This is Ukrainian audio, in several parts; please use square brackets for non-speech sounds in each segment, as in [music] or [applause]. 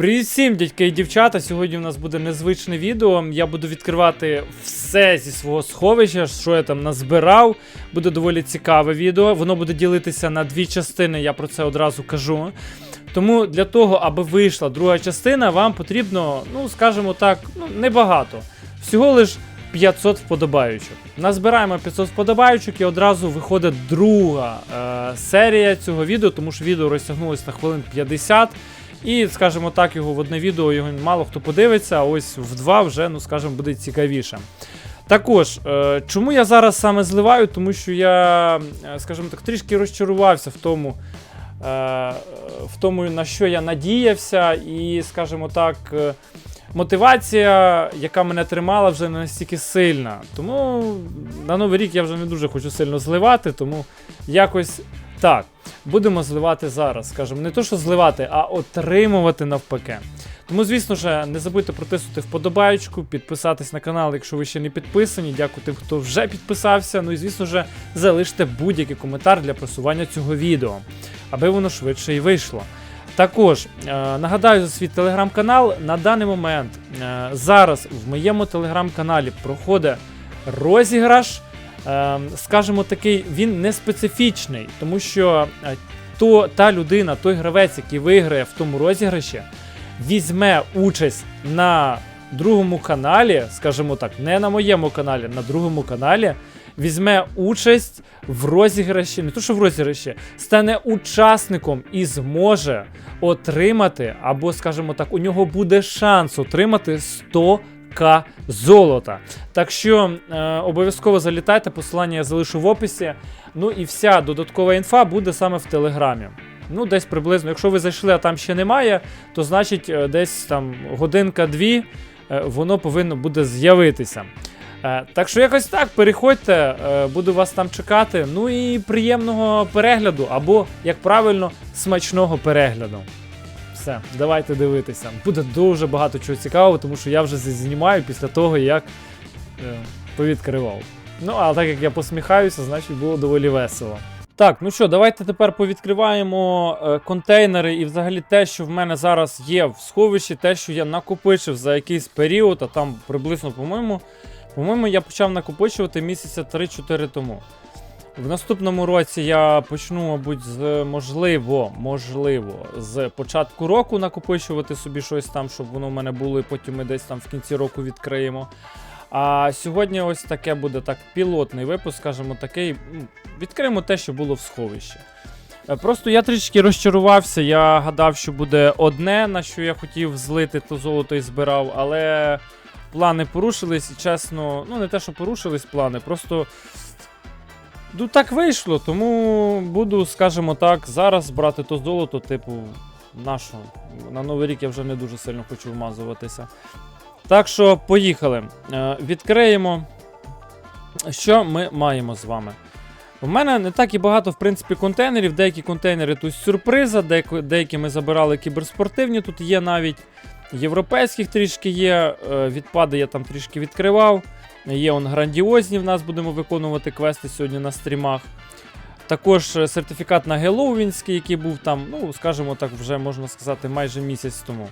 Привіт всім, дядьки і дівчата. Сьогодні у нас буде незвичне відео. Я буду відкривати все зі свого сховища, що я там назбирав. Буде доволі цікаве відео. Воно буде ділитися на дві частини, я про це одразу кажу. Тому для того, аби вийшла друга частина, вам потрібно, ну скажімо так, ну небагато. Всього лиш 500 вподобаючих. Назбираємо 500 вподобаючих і одразу виходить друга е, серія цього відео, тому що відео розтягнулося на хвилин 50. І, скажімо так, його в одне відео його мало хто подивиться, а ось в два вже, ну скажімо, буде цікавіше. Також, е, чому я зараз саме зливаю? Тому що я, е, скажімо так, трішки розчарувався в тому, е, в тому, на що я надіявся, і, скажімо так, мотивація, яка мене тримала, вже не настільки сильна. Тому на новий рік я вже не дуже хочу сильно зливати, тому якось так. Будемо зливати зараз, скажімо, не то, що зливати, а отримувати навпаки. Тому, звісно ж, не забудьте протиснути вподобаючку, підписатись на канал, якщо ви ще не підписані. Дякую тим, хто вже підписався. Ну і звісно ж, залиште будь-який коментар для просування цього відео, аби воно швидше і вийшло. Також е, нагадаю за свій телеграм-канал. На даний момент е, зараз в моєму телеграм-каналі проходить розіграш. Е, скажімо такий, він не специфічний, тому що е, то, та людина, той гравець, який виграє в тому розіграші, візьме участь на другому каналі, скажімо так, не на моєму каналі, на другому каналі, візьме участь в розіграші, не то що в розіграші, стане учасником і зможе отримати, або, скажімо так, у нього буде шанс отримати 100к золота. Так що е, обов'язково залітайте, посилання я залишу в описі. Ну і вся додаткова інфа буде саме в Телеграмі. Ну, десь приблизно, якщо ви зайшли, а там ще немає, то значить е, десь там годинка-дві е, воно повинно буде з'явитися. Е, Так що якось так, переходьте, буду вас там чекати. Ну і приємного перегляду, або, як правильно, смачного перегляду. Все, давайте дивитися. Буде дуже багато чого цікавого, тому що я вже знімаю після того, як е, повідкривав. Ну, а так як я посміхаюся, значить було доволі весело. Так, ну що, давайте тепер повідкриваємо е, контейнери і взагалі те, що в мене зараз є в сховищі, те, що я накопичив за якийсь період, а там приблизно, по-моєму, по-моєму, я почав накопичувати місяця 3-4 тому. В наступному році я почну, мабуть, з можливо, можливо, з початку року накопичувати собі щось там, щоб воно в мене було, і потім ми десь там в кінці року відкриємо. А сьогодні ось таке буде так пілотний випуск, скажімо такий. Відкриємо те, що було в сховищі. Е, Просто я трішки розчарувався. Я гадав, що буде одне, на що я хотів злити, то золото і збирав, але плани порушились, і чесно, ну не те, що порушились плани, просто. Ну, так вийшло, тому буду, скажімо так, зараз брати то золото, типу, нашу. На Новий рік я вже не дуже сильно хочу вмазуватися. Так що, поїхали. Е, відкриємо. Що ми маємо з вами? У мене не так і багато, в принципі, контейнерів. Деякі контейнери тут сюрприза, деякі, ми забирали кіберспортивні. Тут є навіть європейських трішки є. е, Відпади я там трішки відкривав. Є он грандіозні, в нас будемо виконувати квести сьогодні на стрімах. Також е, сертифікат на Геловінський, який був там, ну, скажімо так, вже можна сказати, майже місяць тому.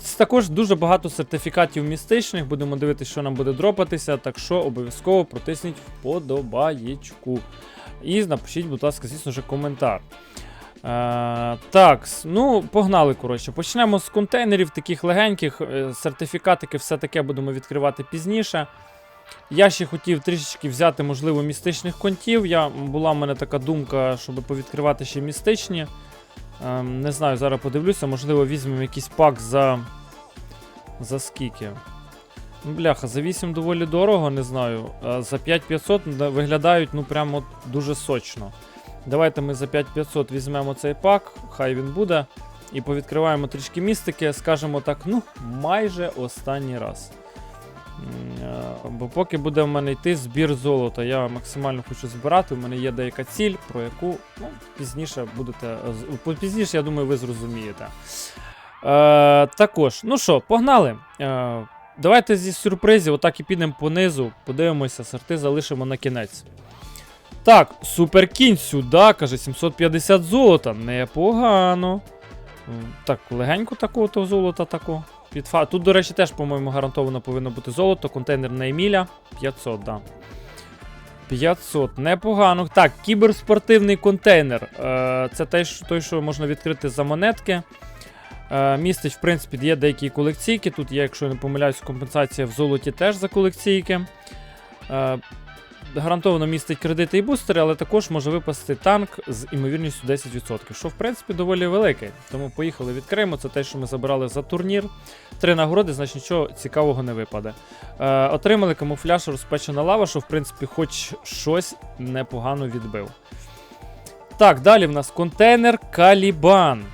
Це також дуже багато сертифікатів містичних. Будемо дивитися, що нам буде дропатися. Так що обов'язково протисніть вподобаєчку. І напишіть, будь ласка, звісно ж, коментар. Е, так, ну, погнали, коротше. Почнемо з контейнерів, таких легеньких. Е, Сертифікатики, все таке будемо відкривати пізніше. Я ще хотів трішечки взяти, можливо, містичних контів. Я, була в мене така думка, щоб повідкривати ще містичні. Ем, не знаю, зараз подивлюся, можливо, візьмемо якийсь пак за. За скільки? Бляха, за 8 доволі дорого, не знаю. А за 5500 виглядають ну прямо дуже сочно. Давайте ми за 5500 візьмемо цей пак, хай він буде. І повідкриваємо трішки містики, скажімо так, ну, майже останній раз. Е, Бо поки буде в мене йти збір золота, я максимально хочу збирати. У мене є деяка ціль, про яку ну, пізніше будете. Пізніше, я думаю, ви зрозумієте. Е, також, ну що, погнали. Е, давайте зі сюрпризів, отак і підемо понизу, подивимося, сорти залишимо на кінець. Так, суперкінь сюди, каже, 750 золота. Непогано. Так, легенько такого золота тако. Під фа... Тут, до речі, теж, по-моєму, гарантовано повинно бути золото. Контейнер на Еміля 500, да. 500, непогано. Так, кіберспортивний контейнер. Е, це той, що можна відкрити за монетки. Е, містить, в принципі, є деякі колекційки. Тут є, якщо я не помиляюсь, компенсація в золоті теж за колекційки. Е, гарантовано містить кредити і бустери, але також може випасти танк з імовірністю 10%, що в принципі доволі великий. Тому поїхали, відкриємо. Це те, що ми забирали за турнір. Три нагороди, значить нічого цікавого не випаде. Е, отримали камуфляж розпечена лава, що в принципі хоч щось непогано відбив. Так, далі в нас контейнер Калібан.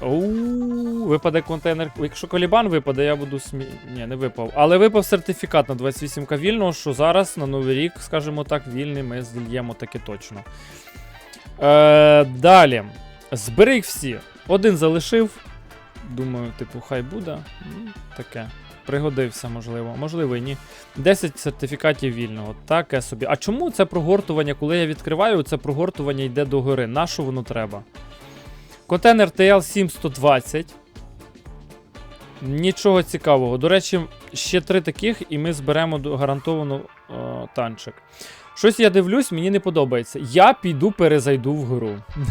Оу, випаде контейнер. Якщо Калібан випаде, я буду смі... Ні, не випав. Але випав сертифікат на 28к вільного, що зараз на Новий рік, скажімо так, вільний ми зільємо таки точно. Е, далі. Збери їх всі. Один залишив. Думаю, типу, хай буде. Ну, Таке. Пригодився, можливо. Можливо, і ні. 10 сертифікатів вільного. Таке собі. А чому це прогортування, коли я відкриваю, це прогортування йде до гори? На що воно треба? Контейнер TL7120. Нічого цікавого. До речі, ще три таких, і ми зберемо гарантовано е, танчик. Щось я дивлюсь, мені не подобається. Я піду перезайду в гру. [laughs]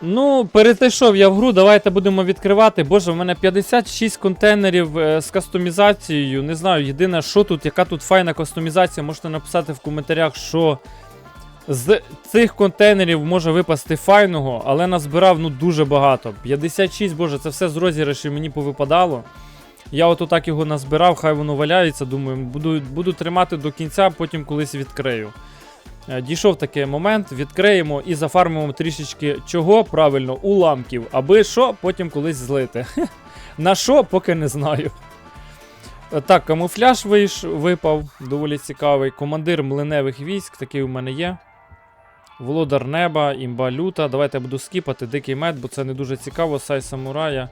Ну, перейшов я в гру, давайте будемо відкривати. Боже, в мене 56 контейнерів е, з кастомізацією. Не знаю, єдине, що тут, яка тут файна кастомізація, можете написати в коментарях, що з цих контейнерів може випасти файного, але назбирав ну дуже багато. 56, боже, це все з розіграшів мені повипадало. Я от так його назбирав, хай воно валяється. Думаю, буду, буду тримати до кінця, потім колись відкрию. Е, Дійшов такий момент, відкриємо і зафармимо трішечки чого правильно, уламків, аби що, потім колись злити. [laughs] На що, поки не знаю. Е, Так, камуфляж вийш, випав, доволі цікавий. Командир млиневих військ, такий у мене є. Володар неба, імба люта. Давайте я буду скіпати дикий мед, бо це не дуже цікаво. Сай самурая.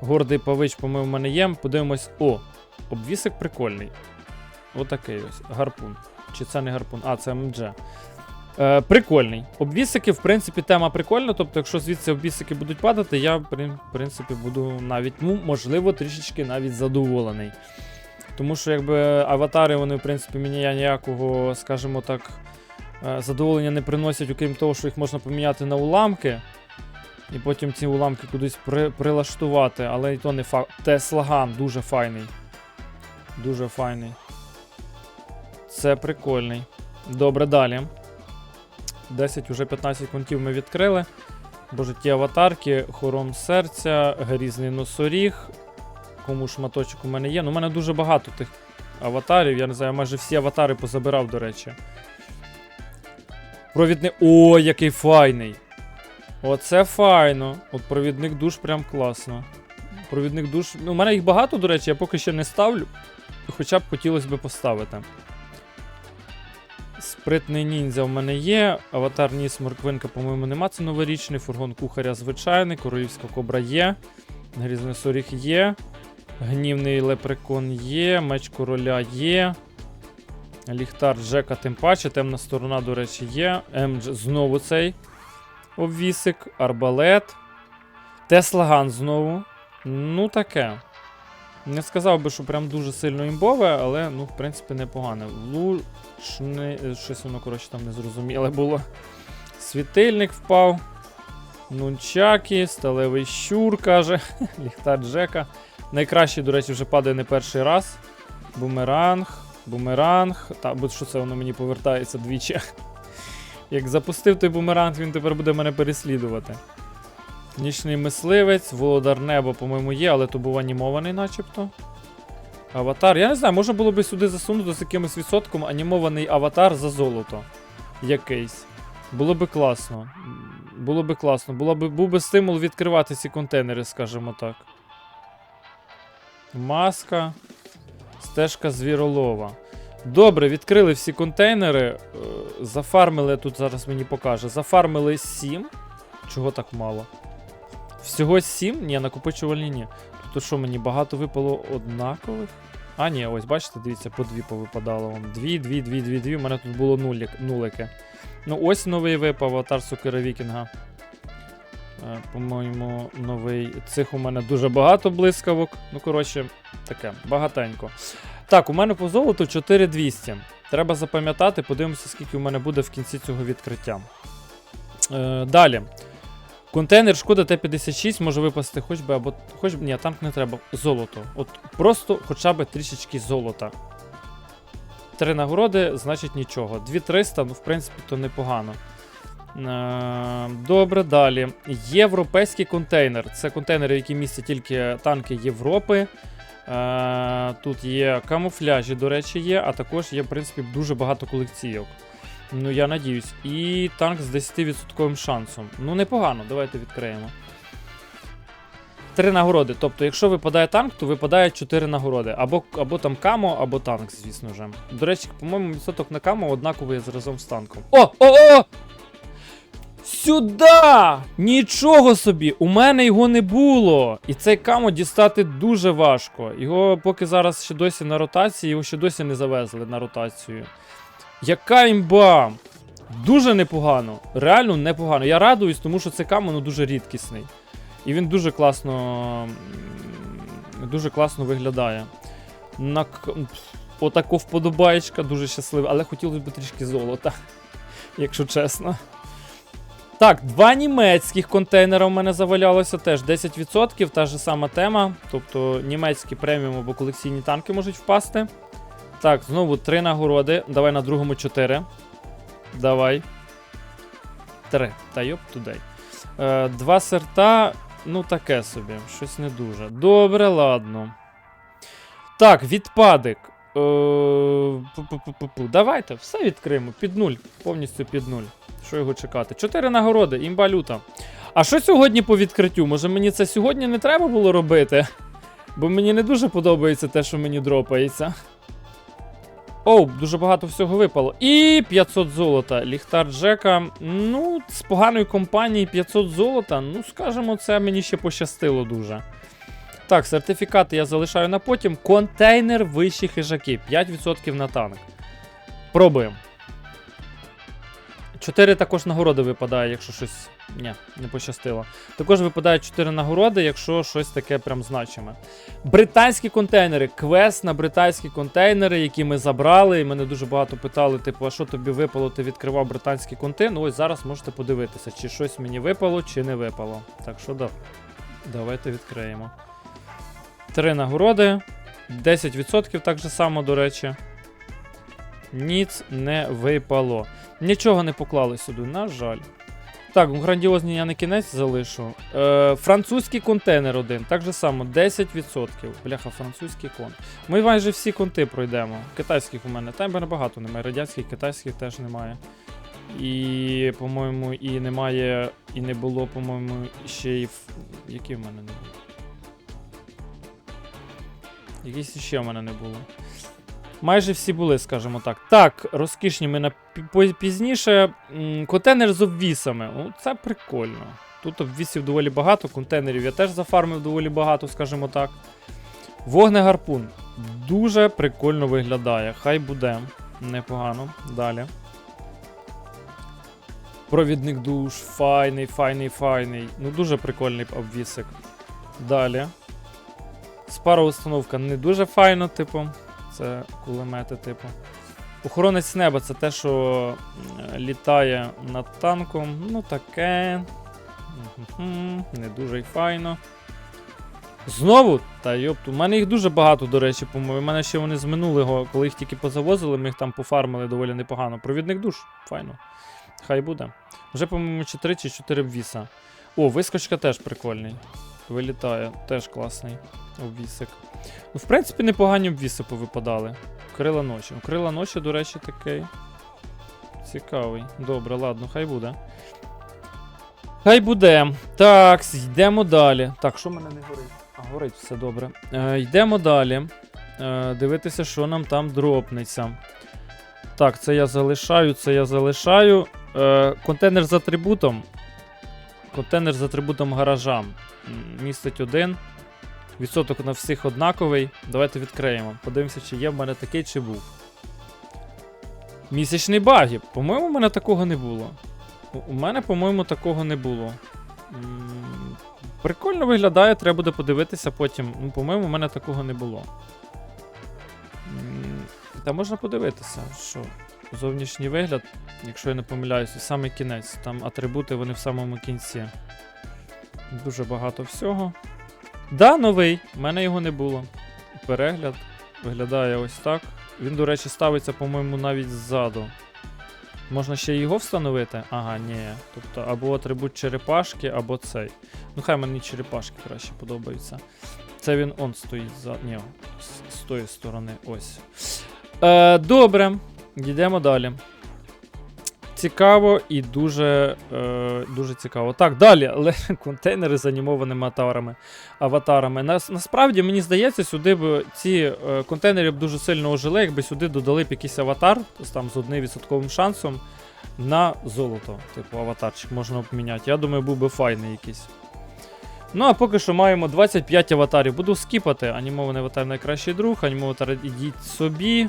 Гордий павич, по-моєму, мене є. Подивимось. О! Обвісик прикольний. Отакий ось. Гарпун. Чи це не гарпун? А, це МДЖ. Е, прикольний. Обвісики, в принципі, тема прикольна. Тобто, якщо звідси обвісики будуть падати, я, в принципі, буду навіть, ну, можливо, трішечки навіть задоволений. Тому що, якби аватари, вони, в принципі, мені я ніякого, скажімо так, задоволення не приносять, окрім того, що їх можна поміняти на уламки. І потім ці уламки кудись при, прилаштувати, але і то не факт. Теслаган дуже файний. Дуже файний. Це прикольний. Добре, далі. 10, уже 15 контів ми відкрили. Боже, ті аватарки, хором серця, грізний носоріг. Кому шматочок у мене є. Ну, у мене дуже багато тих аватарів. Я не знаю, майже всі аватари позабирав, до речі. Провідник. О, який файний! Оце файно. От провідник душ прям класно. Провідник душ. Ну, у мене їх багато, до речі, я поки ще не ставлю. Хоча б хотілося б поставити. Спритний ніндзя в мене є. Аватар Ніс Морквинка, по-моєму, нема. Це новорічний. Фургон кухаря звичайний. Королівська кобра є. Грізний соріг є. Гнівний лепрекон є. Меч короля є. Ліхтар Джека, тим паче. Темна сторона, до речі, є. МДЖ знову цей обвісик. Арбалет. Теслаган знову. Ну, таке. Не сказав би, що прям дуже сильно імбове, але, ну, в принципі, непогане. Лучне. Щось воно, коротше, там незрозуміле було. Світильник впав. Нунчаки, сталевий щур, каже. [laughs] Ліхтар Джека. Найкращий, до речі, вже падає не перший раз. Бумеранг. Бумеранг. Та, бо що це воно мені повертається двічі. Як запустив той бумеранг, він тепер буде мене переслідувати. Нічний мисливець, володар неба, по-моєму, є, але то був анімований, начебто. Аватар. Я не знаю, можна було би сюди засунути з якимось відсотком анімований аватар за золото. Якийсь. Було би класно. Було би класно. Було би, був би стимул відкривати ці контейнери, скажімо так. Маска. Стежка звіролова. Добре, відкрили всі контейнери. е, Зафармили, тут зараз мені покаже. Зафармили 7. Чого так мало? Всього 7? Ні, накопичувальні ні. Тобто що мені багато випало однакових? А, ні, ось бачите, дивіться, по дві повипадало вам. Дві, дві, дві, дві, дві. У мене тут було нулік, нулики. Ну, ось новий випав аватар Сокира Вікінга. Е, По-моєму, новий. Цих у мене дуже багато блискавок. Ну, коротше, таке, багатенько. Так, у мене по золоту 4200. Треба запам'ятати, подивимося, скільки у мене буде в кінці цього відкриття. Е, далі. Контейнер шкода Т-56 може випасти хоч би або. Хоч ні, танк не треба. Золото. От просто хоча б трішечки золота. Три нагороди, значить нічого. 2300, ну, в принципі, то непогано. Е, Добре, далі. Європейський контейнер. Це контейнери, які містять тільки танки Європи. Е, Тут є камуфляжі, до речі, є, а також є, в принципі, дуже багато колекційок. Ну, я надіюсь. І танк з 10% шансом. Ну, непогано, давайте відкриємо. Три нагороди. Тобто, якщо випадає танк, то випадає 4 нагороди. Або, або там камо, або танк, звісно ж. До речі, по-моєму, відсоток на камо однаковий разом з танком. О! О! О! Сюда! Нічого собі! У мене його не було. І цей камо дістати дуже важко. Його поки зараз ще досі на ротації, його ще досі не завезли на ротацію. Яка імба! Дуже непогано. Реально непогано. Я радуюсь, тому що цей камо ну, дуже рідкісний. І він дуже класно. Дуже класно виглядає. На... Отако вподобаєчка, дуже щаслива, але хотілося б трішки золота, [laughs] якщо чесно. Так, два німецьких контейнера у мене завалялося теж 10%, та ж сама тема. Тобто німецькі преміум або колекційні танки можуть впасти. Так, знову три нагороди. Давай на другому 4. Давай. Три. Та йоп тудей. Е, два серта, ну таке собі, щось не дуже. Добре, ладно. Так, відпадик. Е. Давайте, все відкриємо. Під нуль. Повністю під нуль. Що його чекати? Чотири нагороди, імба люта. А що сьогодні по відкриттю? Може мені це сьогодні не треба було робити? Бо мені не дуже подобається те, що мені дропається. Оу, дуже багато всього випало. І 500 золота. Ліхтар Джека. Ну, з поганої компанії 500 золота. Ну, скажімо, це мені ще пощастило дуже. Так, сертифікати я залишаю на потім. Контейнер вищі хижаки. 5% на танк. Пробуємо. 4 також нагороди випадає, якщо щось. Ні, не пощастило. Також випадає 4 нагороди, якщо щось таке прям значиме. Британські контейнери. Квест на британські контейнери, які ми забрали. І мене дуже багато питали, типу, а що тобі випало, ти відкривав британський контейнер. Ось зараз можете подивитися, чи щось мені випало, чи не випало. Так що да. Давайте відкриємо. Три нагороди. 10% так же само, до речі. Ніц не випало. Нічого не поклали сюди, на жаль. Так, грандіозні я на кінець залишу. Е, французький контейнер один. Так же само, 10%. Бляха, французький кон. Ми майже всі конти пройдемо. Китайських у мене. Там багато немає. Радянських, китайських теж немає. І, по-моєму, і немає. І не було, по-моєму, ще й. Які в мене не було? Якісь ще в мене не було. Майже всі були, скажімо так. Так, розкішні ми на пізніше. Контейнер з обвісами. Ну, це прикольно. Тут обвісів доволі багато, контейнерів я теж зафармив доволі багато, скажімо так. Вогнегарпун. Дуже прикольно виглядає. Хай буде. Непогано. Далі. Провідник душ. Файний, файний, файний. Ну, дуже прикольний обвісик. Далі. Спарова установка не дуже файно, типу. Це кулемети, типу. Охоронець неба це те, що літає над танком. Ну таке. Не дуже й файно. Знову? Та йопту. У мене їх дуже багато, до речі, по-моєму. У мене ще вони з минулого, коли їх тільки позавозили, ми їх там пофармили доволі непогано. Провідник душ, файно. Хай буде. Вже, по-моєму, чи 3 чи 4 обвіса. О, вискочка теж прикольний. Вилітає, теж класний обвісик. Ну, в принципі, непогані обвіси повипадали. Крила ночі. Крила ночі, до речі, такий. Цікавий. Добре, ладно, хай буде. Хай буде. Так, йдемо далі. Так, що в мене не горить? А, горить, все добре. Е, йдемо далі. Е, дивитися, що нам там дропнеться. Так, це я залишаю, це я залишаю. Е, контейнер з атрибутом. Контейнер з атрибутом гаража. Містить один. Відсоток на всіх однаковий. Давайте відкриємо. Подивимося, чи є в мене такий, чи був. Місячний багів. По-моєму, у мене такого не було. У- мене, по-моєму, такого не було. Прикольно виглядає, треба буде подивитися потім. Ну, по-моєму, у мене такого не було. Та можна подивитися, що зовнішній вигляд, якщо я не помиляюся, саме кінець. Там атрибути вони в самому кінці. Дуже багато всього. Да, новий. У мене його не було. Перегляд. Виглядає ось так. Він, до речі, ставиться, по-моєму, навіть ззаду. Можна ще його встановити? Ага, ні. Тобто або атрибут черепашки, або цей. Ну, хай мені черепашки краще подобаються. Це він он стоїть за. Ні, з, тої сторони. Ось. Е, добре. Йдемо далі. Цікаво і дуже, е, дуже цікаво. Так, далі, але [laughs] контейнери з анімованими аватарами. аватарами. Нас, насправді, мені здається, сюди б ці е, контейнери б дуже сильно ожили, якби сюди додали б якийсь аватар там з 1% шансом на золото. Типу аватарчик можна обміняти. Я думаю, був би файний якийсь. Ну, а поки що маємо 25 аватарів. Буду скіпати. Анімований аватар найкращий друг, анімований аватар ідіть собі.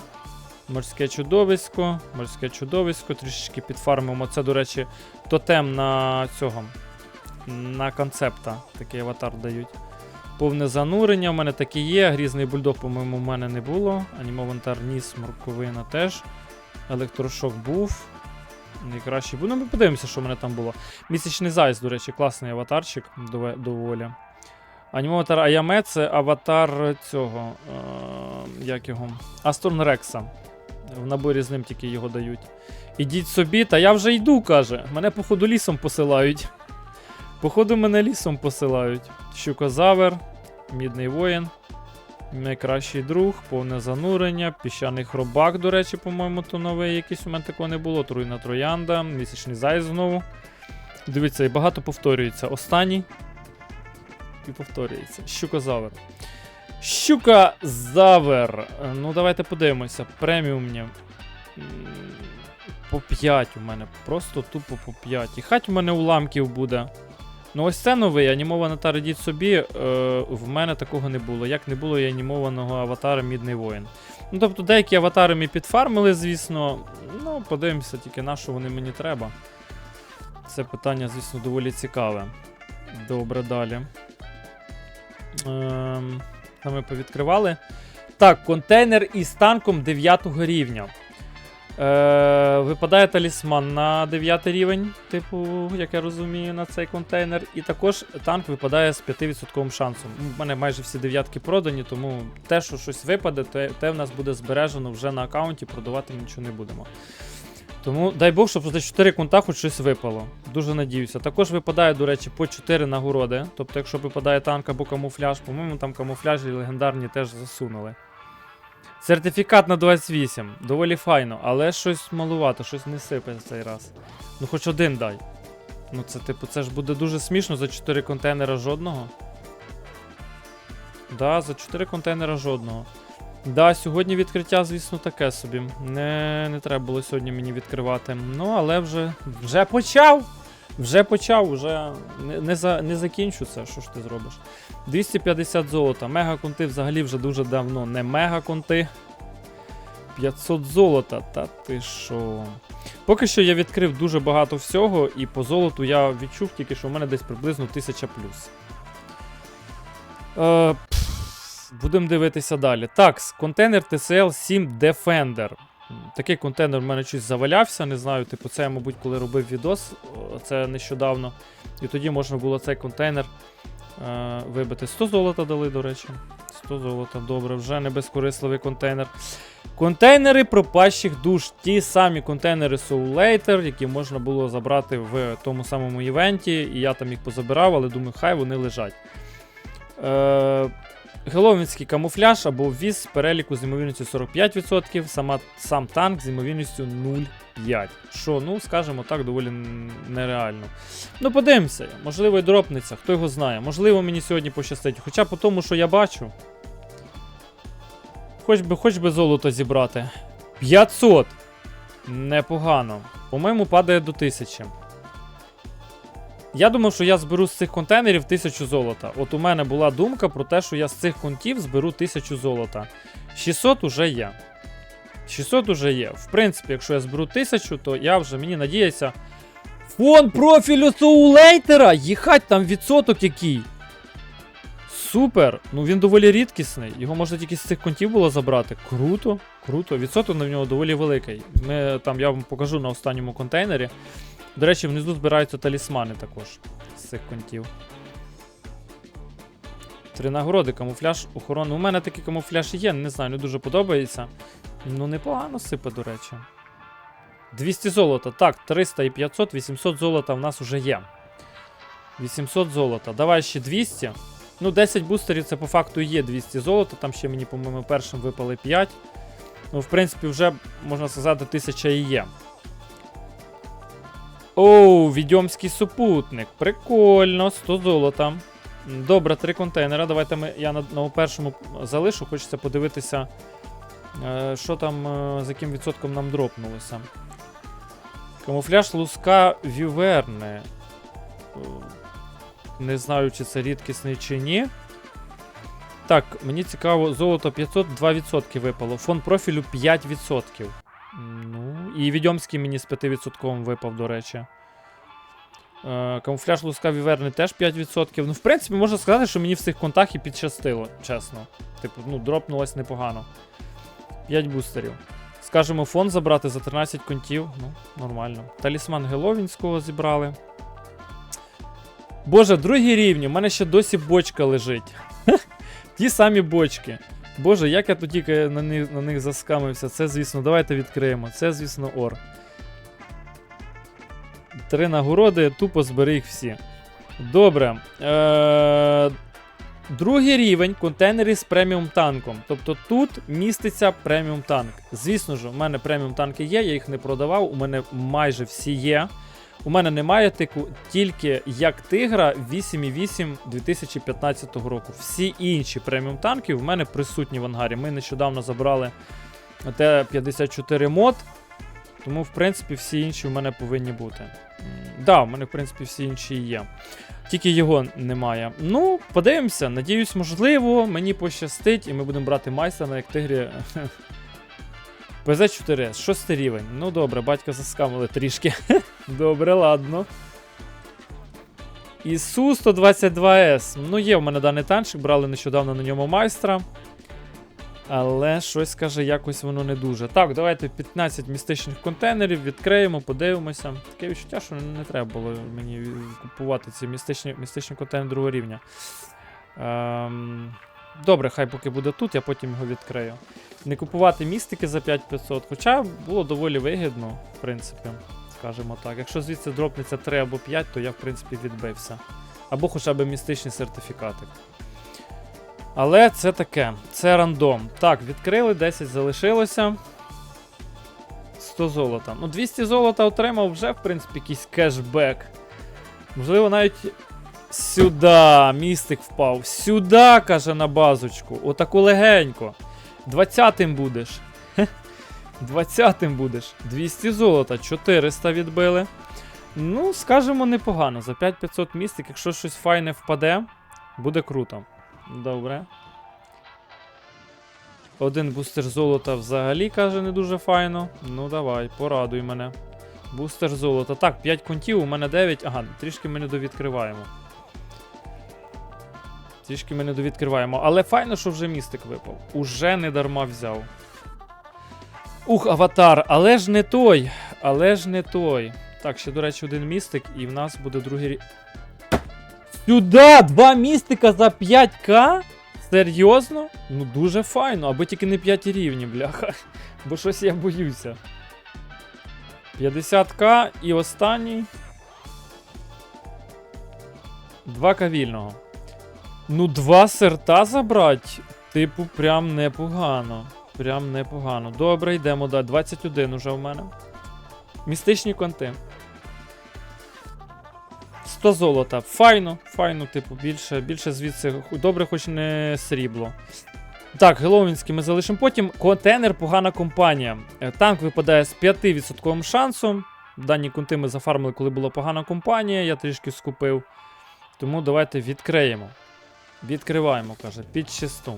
Морське чудовисько, морське чудовисько, трішечки підфармимо. Це, до речі, тотем на цього. На концепта. Такий аватар дають. Повне занурення. У мене таке є. Грізний бульдог, по-моєму, у мене не було. Анімований аватар ніс, морковина теж. Електрошок був. Найкращий був. Ну, ми подивимося, що в мене там було. Місячний зайць, до речі, класний аватарчик доволі. Аніматор Аяме це аватар цього. Е, як його? Астон Рекса. В наборі з ним тільки його дають. Ідіть собі, та я вже йду, каже. Мене, походу, лісом посилають. Походу, мене лісом посилають. Щукозавер, Мідний воїн. Найкращий друг, повне занурення, піщаний хробак, до речі, по-моєму, то новий якийсь у мене такого не було. Труйна троянда, місячний зай знову. Дивіться, і багато повторюється. Останній. І повторюється. Щукозавер. Щукозавер. Е, Ну, давайте подивимося. Преміумні. По 5 у мене. Просто тупо по 5. І хать у мене уламків буде. Ну, ось це новий анімований аватар ідіть собі. Е, в мене такого не було. Як не було і анімованого аватара Мідний воїн. Ну, тобто, деякі аватари ми підфармили, звісно. Ну, подивимося тільки на що вони мені треба. Це питання, звісно, доволі цікаве. Добре, далі. Ем, там ми повідкривали. Так, контейнер із танком 9 рівня. Е, випадає талісман на 9 рівень, типу, як я розумію, на цей контейнер. І також танк випадає з 5% шансом. У мене майже всі дев'ятки продані, тому те, що щось випаде, те, те в нас буде збережено вже на аккаунті, продавати нічого не будемо. Тому дай Бог, щоб за 4 конта хоч щось випало. Дуже надіюся. Також випадає, до речі, по 4 нагороди. Тобто, якщо випадає танк або камуфляж, по-моєму, там камуфляжі легендарні теж засунули. Сертифікат на 28. Доволі файно, але щось малувато, щось не сипе цей раз. Ну хоч один дай. Ну це, типу, це ж буде дуже смішно за 4 контейнера жодного. Да, за 4 контейнера жодного. Да, сьогодні відкриття, звісно, таке собі. Не, не треба було сьогодні мені відкривати. Ну, але вже вже почав. Вже почав, вже не, не, за, не закінчу це. Що ж ти зробиш? 250 золота. Мегаконти взагалі вже дуже давно не мегаконти. 500 золота, та ти що? Поки що я відкрив дуже багато всього, і по золоту я відчув тільки, що в мене десь приблизно 1000 плюс. Е, Будемо дивитися далі. Так, контейнер TCL 7 Defender. Такий контейнер в мене щось завалявся, не знаю, типу, це я, мабуть, коли робив відос, це нещодавно. І тоді можна було цей контейнер е, вибити. 100 золота дали, до речі. 100 золота, добре, вже не безкорисливий контейнер. Контейнери пропащих душ. Ті самі контейнери Soul Later, які можна було забрати в тому самому івенті, і я там їх позабирав, але думаю, хай вони лежать. Е, Геловінський камуфляж або віз з переліку з ймовірністю 45%, сама, сам танк з ймовірністю 0,5. Що, ну, скажімо так, доволі нереально. Ну, подивимося, можливо, і дропнеться, хто його знає. Можливо, мені сьогодні пощастить. Хоча по тому, що я бачу. Хоч би, хоч би золото зібрати. 500! Непогано. По-моєму, падає до 1000. Я думав, що я зберу з цих контейнерів 1000 золота. От у мене була думка про те, що я з цих контів зберу 1000 золота. 600 уже є. 600 уже є. В принципі, якщо я зберу 1000, то я вже мені надіється. Фон профілю соулейтера! Їхать там відсоток який. Супер! Ну він доволі рідкісний. Його можна тільки з цих контів було забрати. Круто, круто. Відсоток на нього доволі великий. Ми там я вам покажу на останньому контейнері. До речі, внизу збираються талісмани також з цих контів. Три нагороди, камуфляж, охорона. У мене такий камуфляж є, не знаю, не дуже подобається. Ну, непогано сипе, до речі. 200 золота. Так, 300 і 500, 800 золота в нас уже є. 800 золота. Давай ще 200. Ну, 10 бустерів це по факту є 200 золота. Там ще мені, по-моєму, першим випали 5. Ну, в принципі, вже, можна сказати, 1000 і є. Оу, відьомський супутник. Прикольно, 100 золота. Добре, три контейнера. Давайте ми, я на, на першому залишу. Хочеться подивитися, е, що там, е, з яким відсотком нам дропнулося. Камуфляж луска віверни. Е, Не знаю, чи це рідкісний чи ні. Так, мені цікаво, золото 500, 2% випало. Фон профілю 5%. Ну, і відьомський мені з 5% випав, до речі. Е, камуфляж луска віверни теж 5%. Ну, в принципі, можна сказати, що мені в цих контах і підщастило, чесно. Типу, ну, дропнулось непогано. 5 бустерів. Скажемо, фон забрати за 13 контів. Ну, нормально. Талісман Геловінського зібрали. Боже, другі рівні, у мене ще досі бочка лежить. [laughs] Ті самі бочки. Боже, як я тут тільки на них, на них заскамився. Це, звісно, давайте відкриємо. Це, звісно, ор. Три нагороди, тупо збери їх всі. Добре. Е- Другий рівень контейнери з преміум танком. Тобто тут міститься преміум танк. Звісно ж, у мене преміум танки є, я їх не продавав, у мене майже всі є. У мене немає тику, тільки як тигра 8.8 2015 року. Всі інші преміум танки в мене присутні в ангарі. Ми нещодавно забрали Т-54 мод. Тому, в принципі, всі інші в мене повинні бути. Так, да, в мене, в принципі, всі інші є. Тільки його немає. Ну, подивимося. Надіюсь, можливо, мені пощастить, і ми будемо брати майстера, як тигрі. ПЗ-4, шостий рівень. Ну добре, батька заскамили трішки. [laughs] добре, ладно. І Су-122С. Ну, є в мене даний танчик, брали нещодавно на ньому майстра. Але щось каже, якось воно не дуже. Так, давайте 15 містичних контейнерів відкриємо, подивимося. Таке відчуття, що не треба було мені купувати ці містичні, містичні контейнери другого рівня. Ем, добре, хай поки буде тут, я потім його відкрию. Не купувати містики за 5500, хоча було доволі вигідно, в принципі, скажімо так. Якщо звідси дропнеться 3 або 5, то я, в принципі, відбився. Або хоча б містичний сертифікатик. Але це таке, це рандом. Так, відкрили, 10 залишилося. 100 золота. Ну, 200 золота отримав вже, в принципі, якийсь кешбек. Можливо, навіть сюди містик впав. Сюди, каже на базочку. Отаку легенько. 20-м будеш. [laughs] Хе. 20-м будеш. 200 золота, 400 відбили. Ну, скажемо, непогано. За 5500 містик, якщо щось файне впаде, буде круто. Добре. Один бустер золота взагалі каже не дуже файно. Ну давай, порадуй мене. Бустер золота. Так, 5 контів, у мене 9. Ага, трішки ми не довідкриваємо. Трішки ми не довідкриваємо. Але файно, що вже містик випав. Уже не дарма взяв. Ух, аватар, але ж не той. Але ж не той. Так, ще, до речі, один містик, і в нас буде другий рі. Сюда! Два містика за 5к? Серйозно? Ну дуже файно, аби тільки не 5 рівні, бляха. Бо щось я боюся. 50к і останній. 2к вільного. Ну, два серта забрати, типу, прям непогано. Прям непогано. Добре, йдемо далі. 21 уже в мене. Містичні конти. 100 золота. Файно, файно, типу, більше, більше звідси. Добре, хоч не срібло. Так, Геловінський ми залишимо потім. Контейнер погана компанія. Е, Танк випадає з 5% шансом. Дані конти ми зафармили, коли була погана компанія, я трішки скупив. Тому давайте відкриємо. Відкриваємо, каже, під чисту.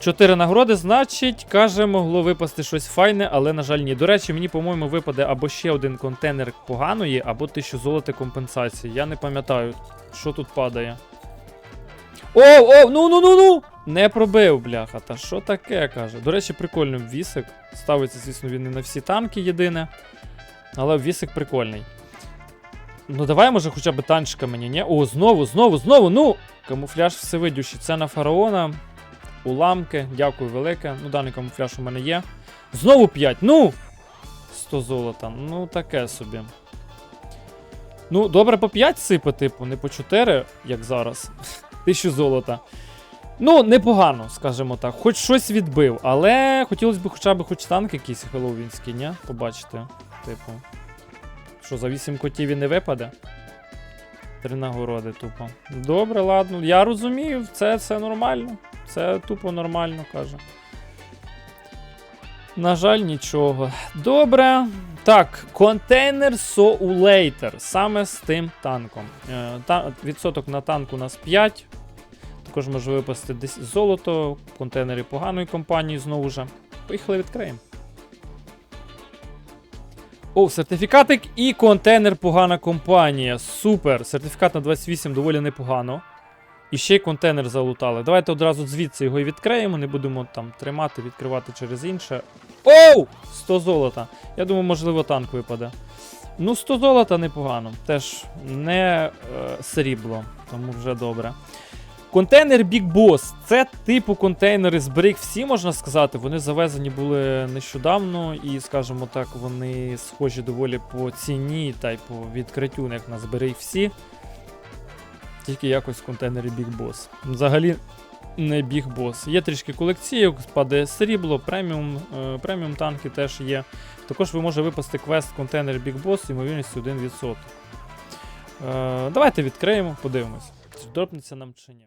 Чотири нагороди, значить, каже, могло випасти щось файне, але, на жаль, ні. До речі, мені, по-моєму, випаде або ще один контейнер поганої, або 1000 золоти компенсації. Я не пам'ятаю, що тут падає. О, о, ну ну ну ну! Не пробив, бляха. Та що таке, каже. До речі, прикольний вісик. Ставиться, звісно, він не на всі танки єдине. Але вісик прикольний. Ну, давай, може, хоча б танчика мені, ні? О, знову, знову, знову, ну! Камуфляж всевидющий. Це на фараона. Уламки. Дякую велике. Ну, даний камуфляж у мене є. Знову 5. Ну! 100 золота. Ну, таке собі. Ну, добре по 5 сипе, типу, не по 4, як зараз. [laughs] 1000 золота. Ну, непогано, скажімо так. Хоч щось відбив, але хотілося б хоча б хоч танк якийсь хеллоуінський, ні? Побачити. Типу. Що, за 8 котів і не випаде? Три нагороди, тупо. Добре, ладно. Я розумію, це, це нормально. Це тупо нормально, каже. На жаль, нічого. Добре. Так, контейнер Soulator. Саме з тим танком. Е, та, відсоток на танк у нас 5. Також може випасти десь золото, контейнери поганої компанії знову ж. Поїхали відкриємо. О, сертифікатик і контейнер погана компанія. Супер! Сертифікат на 28 доволі непогано. І ще й контейнер залутали. Давайте одразу звідси його і відкриємо, не будемо там тримати, відкривати через інше. Оу! 100 золота. Я думаю, можливо, танк випаде. Ну, 100 золота непогано. Теж не е, срібло, тому вже добре. Контейнер Big Boss. Це типу контейнери з Break всі, можна сказати. Вони завезені були нещодавно, і, скажімо так, вони схожі доволі по ціні та й по відкриттю, як на зберей всі. Тільки якось в контейнері Big Boss. Взагалі не Big Boss. Є трішки колекційок, спаде срібло, преміум, е, преміум танки теж є. Також ви може випасти квест контейнер Big Boss, ймовірністю 1%. Е, давайте відкриємо, подивимось. Чи дропнеться нам чи ні.